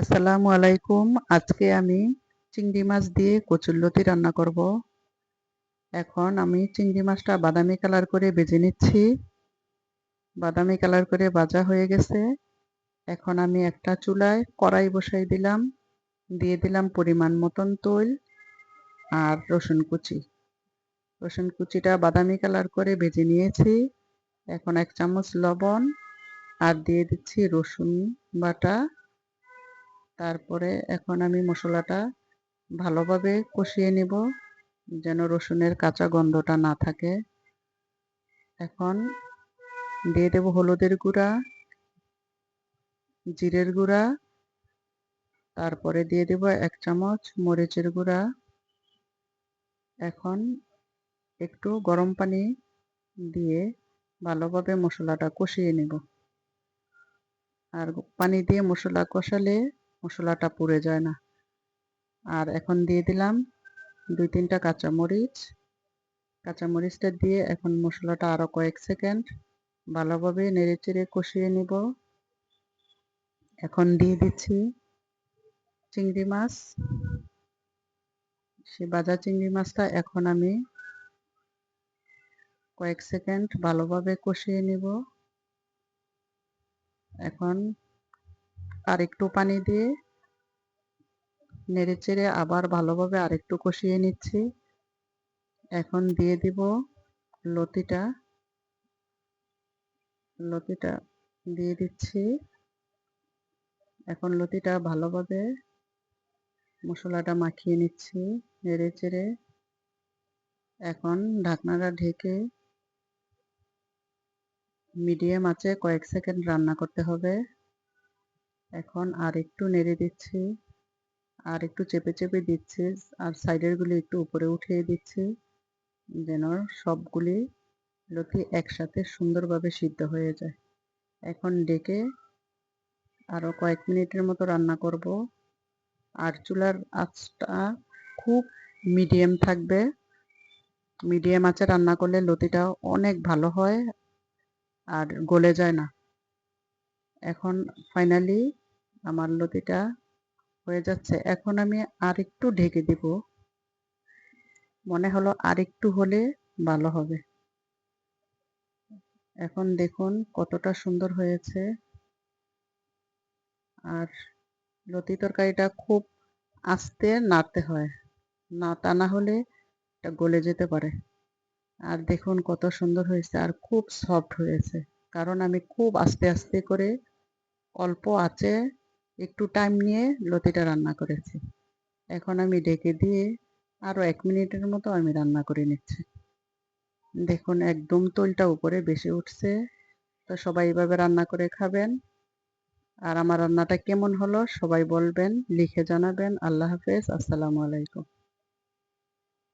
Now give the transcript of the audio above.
আসসালামু আলাইকুম। আজকে আমি চিংড়ি মাছ দিয়ে কচুরলতি রান্না করব। এখন আমি চিংড়ি মাছটা বাদামি কালার করে বেজে নিচ্ছি। বাদামি কালার করে ভাজা হয়ে গেছে। এখন আমি একটা চুলায় কড়াই বসাই দিলাম। দিয়ে দিলাম পরিমাণ মতন তৈল আর রসুন কুচি। রসুন কুচিটা বাদামি কালার করে ভেজে নিয়েছি। এখন এক চামচ লবণ আর দিয়ে দিচ্ছি রসুন বাটা। তারপরে এখন আমি মশলাটা ভালোভাবে কষিয়ে নিব, যেন রসুনের কাঁচা গন্ধটা না থাকে। এখন দিয়ে দেব হলুদের গুঁড়া, জিরের গুঁড়া, তারপরে দিয়ে দেব এক চামচ মরিচের গুঁড়া। এখন একটু গরম পানি দিয়ে ভালোভাবে মশলাটা কষিয়ে নেব। আর পানি দিয়ে মশলা কষালে মশলাটা পুড়ে যায় না। আর এখন দিয়ে দিলাম দুই তিনটা কাঁচামরিচ। কাঁচামরিচটা দিয়ে এখন মশলাটা আরও কয়েক সেকেন্ড ভালোভাবে নেড়েচেড়ে কষিয়ে নিব। এখন দিয়ে দিচ্ছি চিংড়ি মাছ। সে বাজা চিংড়ি মাছটা এখন আমি কয়েক সেকেন্ড ভালোভাবে কষিয়ে নিব। এখন আর একটু পানি দিয়ে নেড়ে চেড়ে আবার ভালোভাবে আরেকটু কষিয়ে নিচ্ছি। এখন দিয়ে দিব লতিটা। লতিটা দিয়ে দিচ্ছি। এখন লতিটা ভালোভাবে মশলাটা মাখিয়ে নিচ্ছি নেড়ে চেড়ে। এখন ঢাকনাটা ঢেকে মিডিয়াম আছে কয়েক সেকেন্ড রান্না করতে হবে। এখন আর একটু নেড়ে দিচ্ছি, আর একটু চেপে চেপে দিচ্ছি, আর সাইডেরগুলি একটু উপরে উঠিয়ে দিচ্ছি, যেন সবগুলি লতি একসাথে সুন্দরভাবে সিদ্ধ হয়ে যায়। এখন ডেকে আরও কয়েক মিনিটের মতো রান্না করব। আর চুলার আঁচটা খুব মিডিয়াম থাকবে। মিডিয়াম আঁচে রান্না করলে লতিটা অনেক ভালো হয় আর গলে যায় না। এখন ফাইনালি আমার লতিটা হয়ে যাচ্ছে। এখন আমি আর একটু ঢেকে দিব। মনে হলো আর একটু হলে ভালো হবে। এখন দেখুন কতটা সুন্দর হয়েছে। আর লতি তরকারিটা খুব আস্তে নাড়তে হয়। না তা না হলে এটা গলে যেতে পারে। আর দেখুন কত সুন্দর হয়েছে আর খুব সফট হয়েছে। কারণ আমি খুব আস্তে আস্তে করে অল্প আছে একটু টাইম নিয়ে লতিটা রান্না করেছি। এখন আমি ডেকে দিয়ে আরও এক মিনিটের মতো আমি রান্না করে নিচ্ছি। দেখুন, একদম তৈলটা উপরে বেশি উঠছে। তো সবাই এভাবে রান্না করে খাবেন। আর আমার রান্নাটা কেমন হলো সবাই বলবেন, লিখে জানাবেন। আল্লাহ হাফেজ, আসসালামু আলাইকুম।